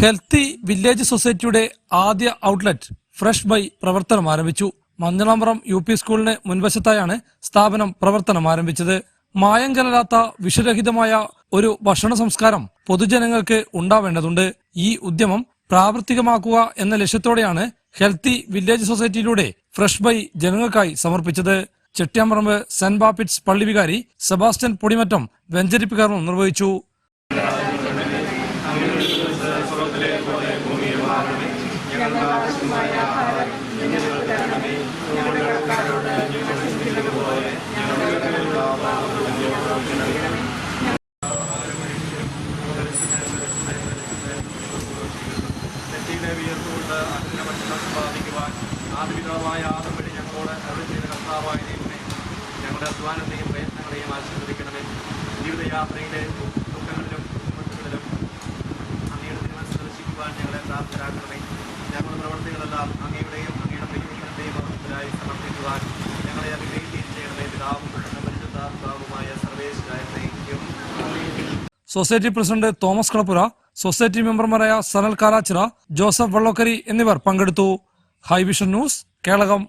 Healthy village സൊസൈറ്റിയുടെ ആദ്യ outlet fresh by പ്രവർത്തനം ആരംഭിച്ചു. മഞ്ഞളാമ്പ്രം യു പി സ്കൂളിന് മുൻവശത്തായാണ് സ്ഥാപനം പ്രവർത്തനം ആരംഭിച്ചത്. മായം കലരാത്ത വിഷരഹിതമായ ഒരു ഭക്ഷണ സംസ്കാരം പൊതുജനങ്ങൾക്ക് ഉണ്ടാവേണ്ടതുണ്ട്. ഈ ഉദ്യമം പ്രാവർത്തികമാക്കുക എന്ന ലക്ഷ്യത്തോടെയാണ് ഹെൽത്തി വില്ലേജ് സൊസൈറ്റിയിലൂടെ ഫ്രഷ് ബൈ ജനങ്ങൾക്കായി സമർപ്പിച്ചത്. ചെട്ടിയാമ്പറമ്പ് സെന്റ് ബാപ്പിറ്റ്സ് പള്ളി വികാരി സെബാസ്റ്റ്യൻ പൊടിമറ്റം വെഞ്ചരിപ്പ് കർമ്മം നിർവഹിച്ചു നെറ്റിയിലെ വിയർത്തുകൊണ്ട് അതിന്റെ ഭക്ഷണം സമ്പാദിക്കുവാൻ ആദ്യവിധമായ ആദം വഴി ഞങ്ങളോട് അരുൾ ചെയ്ത കർത്താവായ ഞങ്ങളുടെ അധ്വാനത്തെയും പ്രയത്നങ്ങളെയും ആശീർവദിക്കണമേ. ജീവിതയാത്രയിലെ ഞങ്ങളുടെ പ്രവർത്തികളെല്ലാം അങ്ങയുടെയും അങ്ങയുടെ പരിമിതികളുടെയും മഹത്വത്തിലായി സമർപ്പിക്കുവാൻ ഞങ്ങളെ അനുഗ്രഹിക്കുകയും ചെയ്യണമേ പിതാവും പരിശുദ്ധാത്മാവുമായ സർവേശ്വരായ society president Thomas Kalappura society മെമ്പർമാരായ സനൽ കാരാച്ചിറ ജോസഫ് വള്ളോക്കരി എന്നിവർ പങ്കെടുത്തു. High vision news Kelakam.